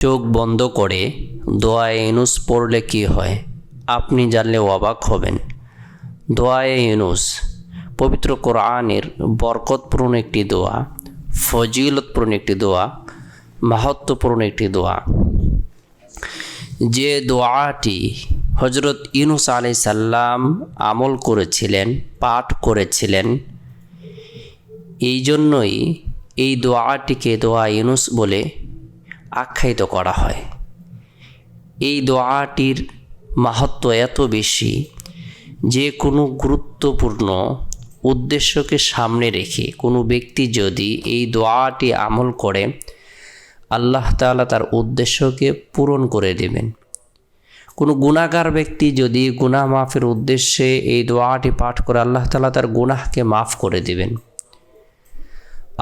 চোখ বন্ধ করে দোয়া ইউনুস পড়লে কি হয়? আপনি জানলে অবাক হবেন। দোয়া ইউনুস পবিত্র কোরআনের বরকতপূর্ণ একটি দোয়া, ফজিলতপূর্ণ একটি দোয়া মাহাত্মপূর্ণ একটি দোয়া। যে দোয়াটি হজরত ইউনুস আলাই সাল্লাম আমল করেছিলেন, পাঠ করেছিলেন, এই জন্যই এই দোয়াটিকে দোয়া ইউনুস বলে আখ্যায়িত করা হয়। এই দোয়াটির মাহাত্ম এত বেশি যে কোনো গুরুত্বপূর্ণ উদ্দেশ্যকে সামনে রেখে কোনো ব্যক্তি যদি এই দোয়াটি আমল করে, আল্লাহ তাআলা তার উদ্দেশ্যকে পূরণ করে দেবেন। কোনো গুণাগার ব্যক্তি যদি গুনাহ মাফের উদ্দেশ্যে এই দোয়াটি পাঠ করে, আল্লাহ তালা তার গুনাহকে মাফ করে দেবেন।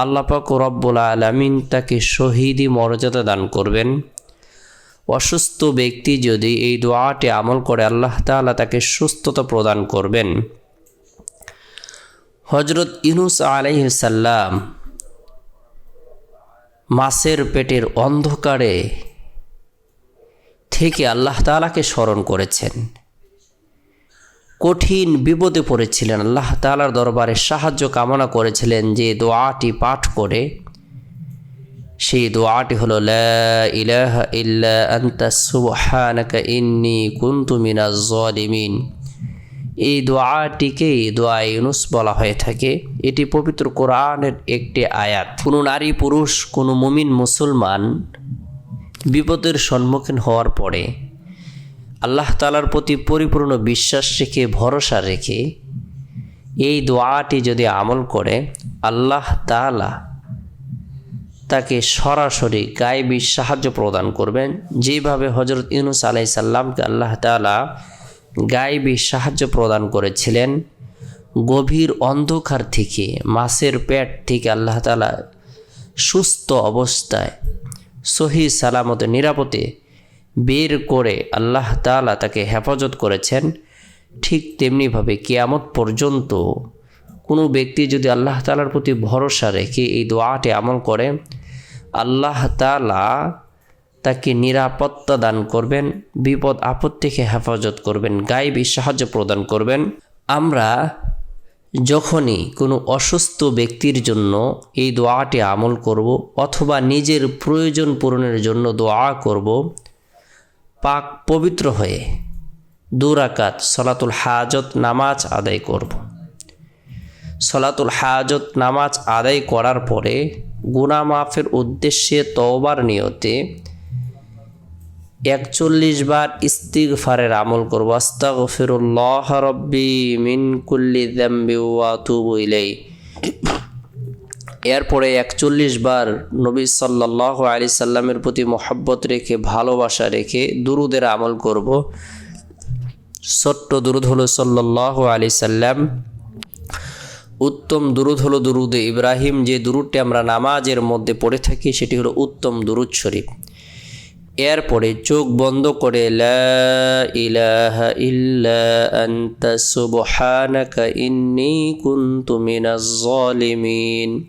আল্লাপাক রব্বুল আলমিন তাকে শহীদি মর্যাদা দান করবেন। অসুস্থ ব্যক্তি যদি এই দোয়াটি আমল করে, আল্লাহ তাআলা তাকে সুস্থতা প্রদান করবেন। হজরত ইনুস আলাইসাল্লাম মাছের পেটের অন্ধকারে থেকে আল্লাহ তাআলাকে স্মরণ করেছেন। কঠিন বিপদে পড়েছিলেন। আল্লাহ তালার দরবারে সাহায্য কামনা করেছিলেন যে দোয়াটি পাঠ করে। সেই দোয়াটি হলো ইন্নী জালিমিন এই দোয়াটিকেই দোয়া ইউনুস বলা হয়ে থাকে। এটি পবিত্র কোরআনের একটি আয়াত। কোনো নারী, পুরুষ, কোনো মুমিন, মুসলমান বিপদের সম্মুখীন হওয়ার পরে আল্লাহ তালার প্রতি পরিপূর্ণ বিশ্বাস রেখে, ভরসা রেখে এই দোয়াটি যদি আমল করে, আল্লাহ তালা তাকে সরাসরি গায়েবী সাহায্য প্রদান করবেন। যেভাবে হজরত ইউনুস আলাই সাল্লামকে আল্লাহ তালা গায়েবী সাহায্য প্রদান করেছিলেন, গভীর অন্ধকার থেকে, মাছের পেট থেকে আল্লাহ তালা সুস্থ অবস্থায় সহি সালামতে নিরাপদে বের করে আল্লাহ তালা তাকে হেফাজত করেছেন, ঠিক তেমনিভাবে কেয়ামত পর্যন্ত কোনো ব্যক্তি যদি আল্লাহ তালার প্রতি ভরসা রেখে এই দোয়াটি আমল করে, আল্লাহ তালা তাকে নিরাপত্তা দান করবেন, বিপদ আপদ থেকে হেফাজত করবেন, গায়েবী সাহায্য প্রদান করবেন। আমরা যখনই কোনো অসুস্থ ব্যক্তির জন্য এই দোয়াটি আমল করব অথবা নিজের প্রয়োজন পূরণের জন্য দোয়া করব পাক পবিত্র হয়ে দুরাকাত সলাতুল হাজত নামাজ আদায় করব। সলাতুল হাজত নামাজ আদায় করার পরে গুনা মাফের উদ্দেশ্যে তওবার নিয়তে একচল্লিশ বার ইস্তিগফারের আমল করব। আস্তাগফিরুল্লাহ রব্বি মিন কুল্লি দাম্বি ওয়া তুবু এরপরে একচল্লিশ বার নবী সাল্লাহ আলি সাল্লামের প্রতি মোহাব্বত রেখে, ভালোবাসা রেখে দুরুদের আমল করব। ছোট্ট দুরুদ হলো সাল্লাহ আলি সাল্লাম। উত্তম দুরুদ হলো দুরুদে ইব্রাহিম। যে দুরুদটি আমরা নামাজের মধ্যে পড়ে থাকি, সেটি হলো উত্তম দুরুদ শরীফ। এরপরে চোখ বন্ধ করে ইন্নী কুনতু মিনাজ জালিমিন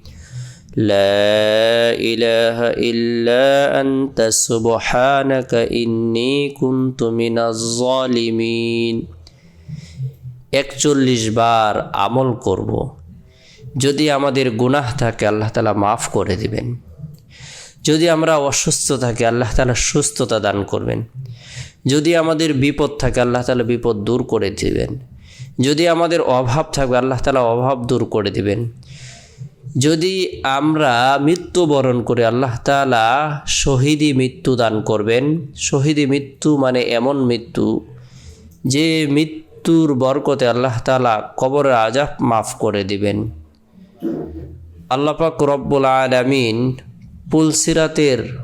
لا إله إلا أنت سبحانك إني كنت من الظالمين একচল্লিশ বার আমল করব যদি আমাদের গুনাহ থাকে আল্লাহ তালা মাফ করে দিবেন যদি আমরা অসুস্থ থাকি আল্লাহ তালা সুস্থতা দান করবেন যদি আমাদের বিপদ থাকে আল্লাহ তালা বিপদ দূর করে দিবেন যদি আমাদের অভাব থাকবে আল্লাহ তালা অভাব দূর করে দিবেন যদি আমরা মৃত্যুবরণ করে আল্লাহ তালা শহীদি মৃত্যু দান করবেন শহীদি মৃত্যু মানে এমন মৃত্যু যে মৃত্যুর বরকতে আল্লাহ তালা কবরের আজাব মাফ করে দিবেন। আল্লাপাক রব্বুল আলমিন পুলসিরাতের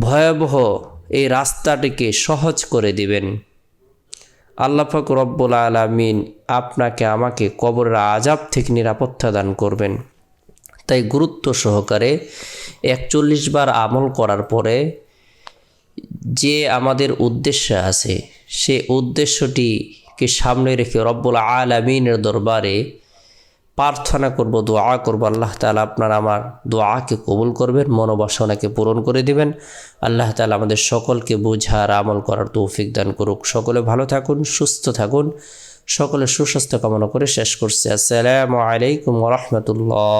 ভয়াবহ এই রাস্তাটিকে সহজ করে দিবেন। আল্লাপাক রব্বুল আলমিন আপনাকে আমাকে কবরের আজাব থেকে নিরাপত্তা দান করবেন। তাই গুরুত্ব সহকারে একচল্লিশ বার আমল করার পরে যে আমাদের উদ্দেশ্য আছে, সে উদ্দেশ্যটিকে সামনে রেখে রব্বুল আলমিনের দরবারে প্রার্থনা করব, দোয়া করব, আল্লাহ তালা আপনার আমার দোয়াকে কবুল করবেন, মনোবাসনাকে পূরণ করে দিবেন। আল্লাহ তালা আমাদের সকলকে বোঝার, আমল করার তৌফিক দান করুক। সকলে ভালো থাকুন, সুস্থ থাকুন। সকলে সুস্বাস্থ্য কামনা করে শেষ করছে। আসসালামু আলাইকুম রহমতুল্লাহ।